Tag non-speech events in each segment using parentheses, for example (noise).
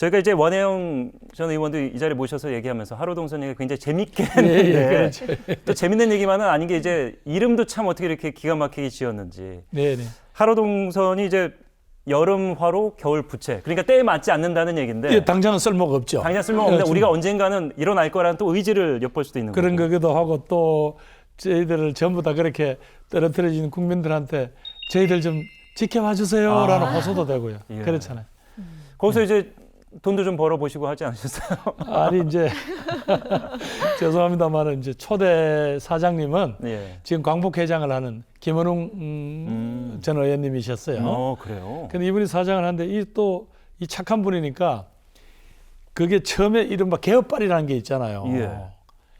저희가 이제 원혜영 전 의원도 이 자리에 모셔서 얘기하면서 하루 동선 얘기 굉장히 재밌게 예, 했는데 예, (laughs) 그렇죠. 또 재밌는 얘기만은 아닌 게 이제 이름도 참 어떻게 이렇게 기가 막히게 지었는지 네, 네. 하루 동선이 이제 여름 화로 겨울 부채 그러니까 때에 맞지 않는다는 얘기인데 예, 당장은 쓸모가 없죠. 당장 쓸모없는데 그렇죠. 우리가 언젠가는 일어날 거라는 또 의지를 엿볼 수도 있는 그런 거고. 거기도 하고 또 저희들을 전부 다 그렇게 떨어뜨려진 국민들한테 저희들 좀 지켜봐 주세요라는 아. 호소도 되고요. 예. 그렇잖아요. 거기서 이제 돈도 좀 벌어 보시고 하지 않으셨어요? (laughs) 아니 이제 (laughs) 죄송합니다만은 이제 초대 사장님은 예. 지금 광복회장을 하는 김원웅 음, 음. 전 의원님이셨어요. 어 그래요. 근데 이분이 사장을 하는데 이 또 이 착한 분이니까 그게 처음에 이른바 개업발이라는 게 있잖아요. 예.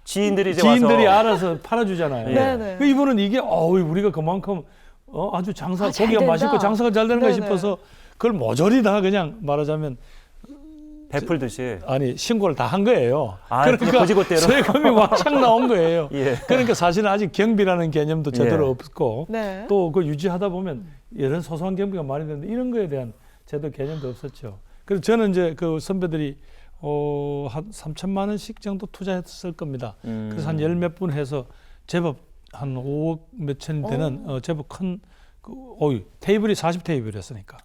지인들이 이제 지인들이 와서 알아서 팔아주잖아요. 예. 네네. 그 이분은 이게 어우 우리가 그만큼 어, 아주 장사 아, 잘 고기가 된다. 맛있고 장사가 잘 되는 가 네네. 싶어서 그걸 모조리 다 그냥 말하자면 베풀듯이 아니 신고를 다 한 거예요. 아, 그냥 거지것대로? 세금이 왕창 나온 거예요. (laughs) 예. 그러니까 사실은 아직 경비라는 개념도 제대로 예. 없고 네. 또그 유지하다 보면 이런 소소한 경비가 많이 되는데 이런 거에 대한 제도 개념도 없었죠. 그래서 저는 이제 그 선배들이 어, 한 3천만 원씩 정도 투자했을 겁니다. 음. 그래서 한 열 몇 분 해서 제법 한 5억 몇천 되는 어, 제법 큰 그, 어이, 테이블이 40 테이블이었으니까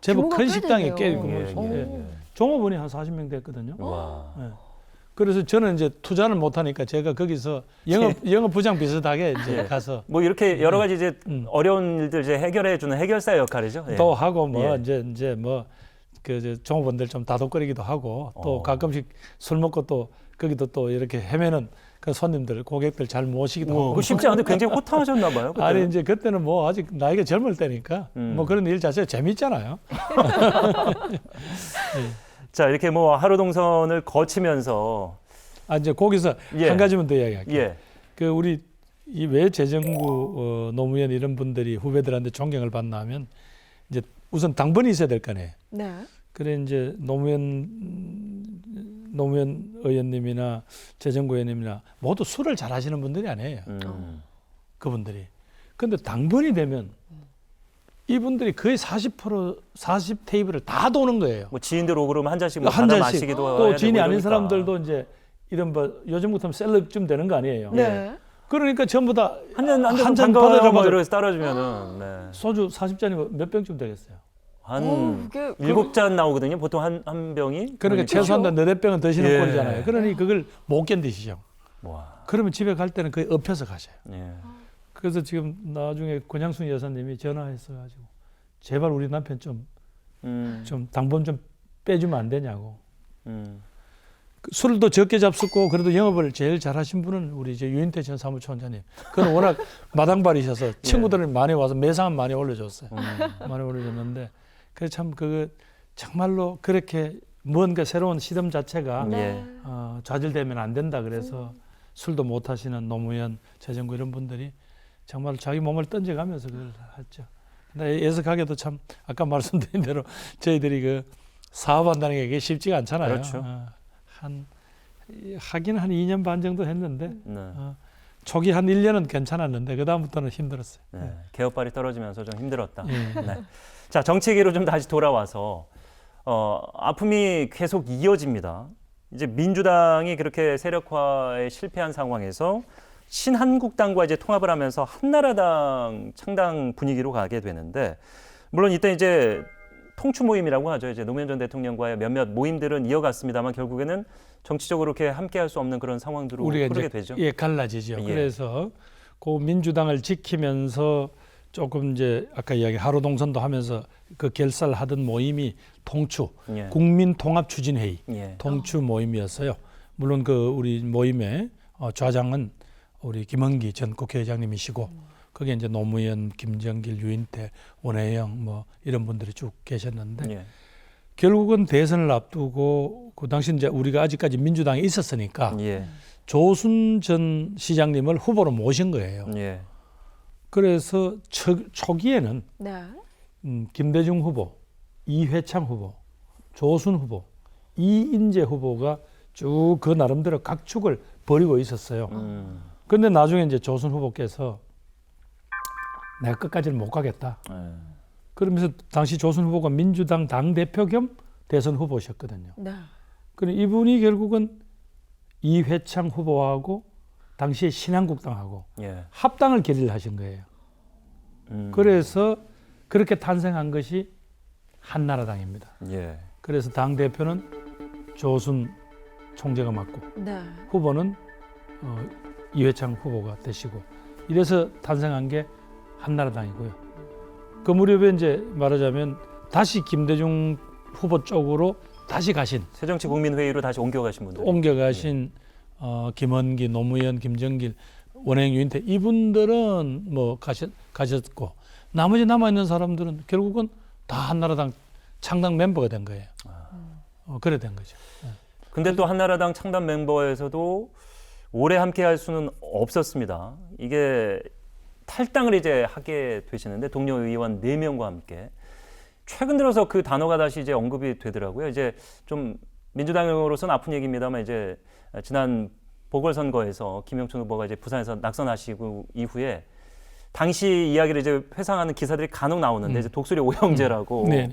제법 큰꽤 식당에 꽤 되네요. 규모 예, 예. 예. 종업원이 한 40명 됐거든요. 와. 예. 그래서 저는 이제 투자를 못 하니까 제가 거기서 영업 영업 부장 비슷하게 (laughs) 이제 예. 가서 뭐 이렇게 여러 가지 이제 음. 어려운 일들 이제 해결해 주는 해결사 역할이죠. 예. 또 하고 뭐 예. 이제 이제 뭐그 종업원들 좀 다독거리기도 하고 또 어. 가끔씩 술 먹고 또 거기도 또 이렇게 헤매는 그 손님들 고객들 잘 모시기도 뭐, 하고 그거 쉽지 않은데 굉장히 호탕하셨나 봐요. 그때는. 아니 이제 그때는 뭐 아직 나이가 젊을 때니까 음. 뭐 그런 일 자체가 재밌잖아요. (laughs) 자 이렇게 뭐 하루 동선을 거치면서 아 이제 거기서 예. 한 가지만 더 이야기할게요. 예. 그 우리 이 왜 재정부 어, 노무현 이런 분들이 후배들한테 존경을 받나 하면 이제 우선 당번이 있어야 될 거 아니에요. 네. 그래 이제 노무현 음, 노무현 의원님이나 재정부 의원님이나 모두 술을 잘 하시는 분들이 아니에요. 음. 그분들이. 근데 당번이 되면 이분들이 거의 40% 40 테이블을 다 도는 거예요. 뭐 지인들 오고 그러면 한 잔씩 뭐한 받아 잔씩 마시기도 또 해야 지인이 아닌 이러니까. 사람들도 이제 이런 뭐 요즘 같으면 셀럽쯤 되는 거 아니에요. 네. 그러니까 전부 다 한잔 한잔 한잔 반가워요 뭐 받아가지고 이러면서 따라주면은 네. 소주 40잔이면 몇 병쯤 되겠어요. 한 어, 그게 일곱 잔 나오거든요. 보통 한 한 병이. 그러니까 최소한 다 너댓 병은 드시는 예. 꼴이잖아요. 그러니 그걸 못 견디시죠. 와. 그러면 집에 갈 때는 거의 엎혀서 가셔요. 예. 그래서 지금 나중에 권양순 여사님이 전화해서 가지고 제발 우리 남편 좀 좀 음. 당번 좀 빼주면 안 되냐고. 음. 그 술도 적게 잡수고 그래도 영업을 제일 잘하신 분은 우리 이제 유인태 전 사무총장님. 그는 워낙 마당발이셔서 (laughs) 친구들이 많이 와서 매상 많이 올려줬어요. 음. 많이 올려줬는데 그래 참 그거 정말로 그렇게 뭔가 새로운 시점 자체가 네. 예. 어, 좌절되면 안 된다 그래서 술도 못 하시는 노무현 재정부 이런 분들이 정말 자기 몸을 던져가면서 그걸 했죠. 근데 예석하게도 참 아까 (laughs) 말씀드린 대로 저희들이 그 사업한다는 게 이게 쉽지가 않잖아요. 그렇죠. 어, 한 하긴 한 2년 반 정도 했는데 네. 어, 초기 한 1년은 괜찮았는데 그 다음부터는 힘들었어요. 네. 개업발이 떨어지면서 좀 힘들었다. 예. 네. 자 정치계로 좀 다시 돌아와서 어, 아픔이 계속 이어집니다. 이제 민주당이 그렇게 세력화에 실패한 상황에서 신한국당과 이제 통합을 하면서 한나라당 창당 분위기로 가게 되는데 물론 이때 이제 통추 모임이라고 하죠. 이제 노무현 전 대통령과의 몇몇 모임들은 이어갔습니다만 결국에는 정치적으로 이렇게 함께할 수 없는 그런 상황들로 흐르게 되죠. 예, 갈라지죠. 예. 그래서 그 민주당을 지키면서 조금 이제 아까 이야기 하루 동선도 하면서 그 결사하던 모임이 통추 예. 국민 통합 추진 회의 예. 통추 모임이었어요. 물론 그 우리 모임의 어, 좌장은 우리 김원기 전 국회의장님이시고 거기에 이제 노무현, 김정길, 유인태, 원혜영 뭐 이런 분들이 쭉 계셨는데 예. 결국은 대선을 앞두고 그 당시 이제 우리가 아직까지 민주당에 있었으니까 예. 조순 전 시장님을 후보로 모신 거예요. 예. 그래서 초, 초기에는 네. 음, 김대중 후보, 이회창 후보, 조순 후보, 이인재 후보가 쭉 그 나름대로 각축을 벌이고 있었어요. 음. 그런데 나중에 이제 조순 후보께서 내가 끝까지는 못 가겠다. 예. 그러면서 당시 조순 후보가 민주당 당 대표 겸 대선 후보셨거든요. 네. 그럼 이분이 결국은 이회창 후보하고 당시에 신한국당하고 예. 합당을 결의를 하신 거예요. 음. 그래서 그렇게 탄생한 것이 한나라당입니다. 예. 그래서 당 대표는 조순 총재가 맡고 네. 후보는 어, 이회창 후보가 되시고 이래서 탄생한 게 한나라당이고요. 그 무렵에 이제 말하자면 다시 김대중 후보 쪽으로 다시 가신 새정치국민회의로 다시 옮겨가신 분들. 옮겨가신 어, 김원기, 노무현, 김정길, 원행, 유인태 이분들은 뭐 가셨, 가셨고 나머지 남아 있는 사람들은 결국은 다 한나라당 창당 멤버가 된 거예요. 어, 그래 된 거죠. 근데 또 한나라당 창단 멤버에서도 오래 함께 할 수는 없었습니다. 이게 탈당을 이제 하게 되시는데 동료 의원 네 명과 함께 최근 들어서 그 단어가 다시 이제 언급이 되더라고요. 이제 좀 민주당으로서는 아픈 얘기입니다만 이제 지난 보궐선거에서 김영춘 후보가 이제 부산에서 낙선하시고 이후에 당시 이야기를 이제 회상하는 기사들이 간혹 나오는데 음. 이제 독수리 오형제라고 네.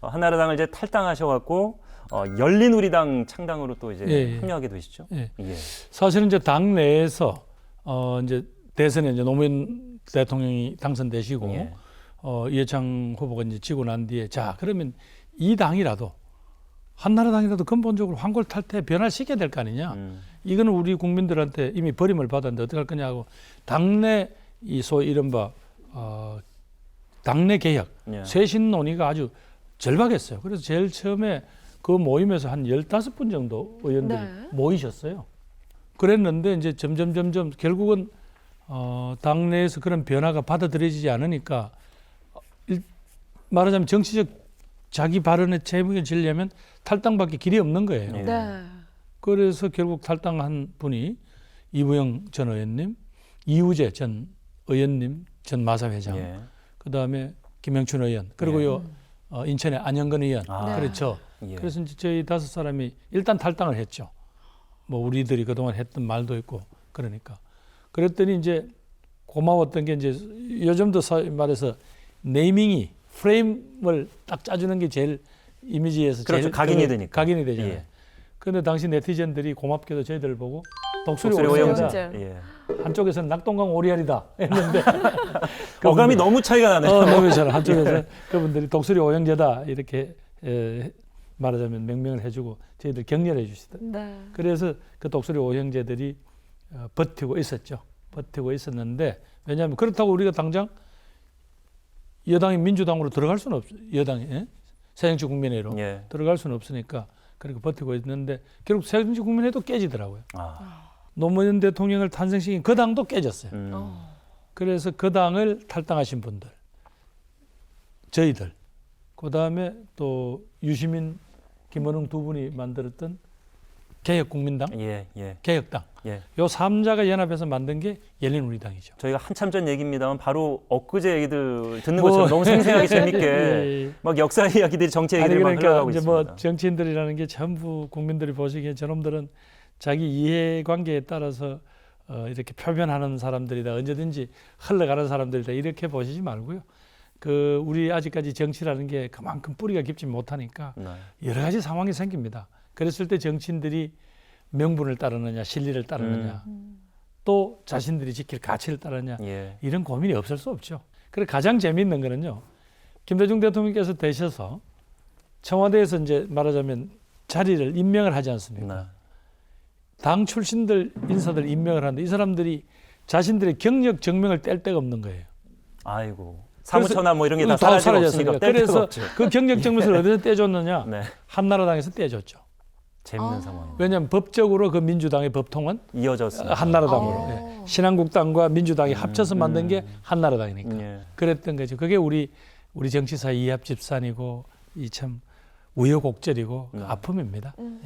어, 한나라당을 이제 탈당하셔갖고 어, 열린우리당 창당으로 또 이제 예, 예. 합류하게 되시죠. 예. 예. 사실은 이제 당 내에서 어 이제 대선에 이제 노무현 대통령이 당선되시고 예. 어 이해창 후보가 이제 지고 난 뒤에 자 그러면 이 당이라도 한나라당이라도 근본적으로 황골탈퇴 변화시켜야 될 거 아니냐. 음. 이거는 우리 국민들한테 이미 버림을 받았는데 어떻게 할 거냐고 당내 이 소위 이른바 어 당내 개혁 예. 쇄신 논의가 아주 절박했어요. 그래서 제일 처음에 그 모임에서 한 15분 정도 의원들이 네. 모이셨어요. 그랬는데 이제 점점 점점 결국은 어 당내에서 그런 변화가 받아들여지지 않으니까 말하자면 정치적 자기 발언에 책임을 지려면 탈당밖에 길이 없는 거예요. 예. 네. 그래서 결국 탈당한 분이 이부영 전 의원님, 이우재 전 의원님, 전 마사 회장, 예. 그 다음에 김영춘 의원, 그리고 예. 요 어, 인천의 안영근 의원, 아. 네. 그렇죠. 예. 그래서 이제 저희 다섯 사람이 일단 탈당을 했죠. 뭐 우리들이 그동안 했던 말도 있고 그러니까. 그랬더니 이제 고마웠던 게 이제 요즘도 사- 말해서 네이밍이 프레임을 딱 짜주는 게 제일 이미지에서 그렇죠. 제일 각인이 되니까. 각인이 되잖아요. 예. 그런데 당시 네티즌들이 고맙게도 저희들 보고 독수리, 독수리. 오형제. 예. 한쪽에서는 낙동강 오리알이다 했는데 (laughs) 어감이 너무 차이가 나네요. 어, 너무 잘 한쪽에서 그분들이 독수리 오형제다 이렇게 에, 말하자면 명명을 해주고 저희들 격려해 주시다. 네. 그래서 그 독수리 오형제들이 어, 버티고 있었죠. 버티고 있었는데 왜냐하면 그렇다고 우리가 당장 여당이 민주당으로 들어갈 수는 없어요. 여당이 예? 새정치 국민회로 예. 들어갈 수는 없으니까 그렇게 버티고 있는데 결국 새정치 국민회도 깨지더라고요. 아. 노무현 대통령을 탄생시킨 그 당도 깨졌어요. 음. 어. 그래서 그 당을 탈당하신 분들, 저희들, 그 다음에 또 유시민, 김원웅 두 분이 만들었던 개혁국민당, 예. 예. 개혁당, 예. 요 삼자가 연합해서 만든 게 열린우리당이죠. 저희가 한참 전 얘기입니다만 바로 엊그제 얘기들 듣는 뭐- 것처럼 너무 생생하게 (laughs) 재밌게 예, 예. 막 역사 이야기들이 정치 아니 얘기들이 막 그러니까 흘러가고 이제 있습니다. 뭐 정치인들이라는 게 전부 국민들이 보시기에 저놈들은 자기 이해관계에 따라서 어, 이렇게 표현하는 사람들이다 언제든지 흘러가는 사람들이다 이렇게 보시지 말고요. 그 우리 아직까지 정치라는 게 그만큼 뿌리가 깊지 못하니까 네. 여러 가지 상황이 생깁니다. 그랬을 때 정치인들이 명분을 따르느냐, 실리를 따르느냐, 또 자신들이 지킬 가치를 따르느냐 예. 이런 고민이 없을 수 없죠. 그리고 가장 재미있는 거는요. 김대중 대통령께서 되셔서 청와대에서 이제 말하자면 자리를 임명을 하지 않습니까? 네. 당 출신들 인사들 임명을 하는데 이 사람들이 자신들의 경력 증명을 뗄 데가 없는 거예요. 아이고. 사무처나 뭐 이런 게다다 사라지고 사라졌으니까. 그래서. 그 경력 증명서를 (laughs) 어디서 떼줬느냐? 네. 한나라당에서 떼줬죠. 재밌는 아. 상황. 왜냐하면 법적으로 그 민주당의 법통은 이어졌습니다. 한나라당으로 어. 예. 신한국당과 민주당이 음, 합쳐서 만든 게 음. 한나라당이니까 예. 그랬던 거죠. 그게 우리 우리 정치사 이합 집산이고 이 참 우여곡절이고 네. 아픔입니다. 음.